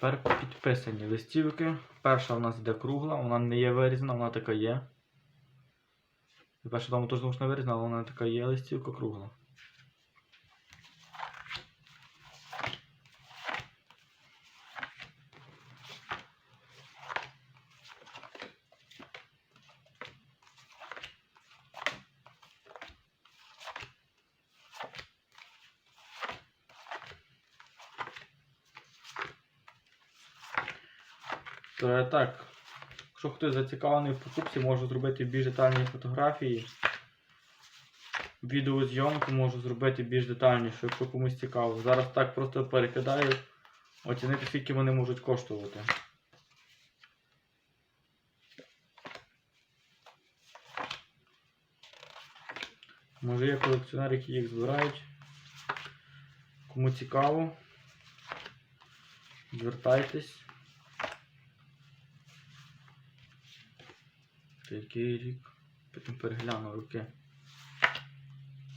Тепер підписані листівки. Перша у нас йде кругла, вона не є вирізана, вона така є. Перша тому теж не вирізана, але вона така є листівка кругла. Так, якщо хтось зацікавлений в покупці, можу зробити більш детальні фотографії. Відеозйомку можу зробити більш детальніше, якщо комусь цікаво. Зараз так просто перекидаю, оцінити, скільки вони можуть коштувати. Може є колекціонери, які їх збирають. Кому цікаво, звертайтесь. Який рік? Потім перегляну роки.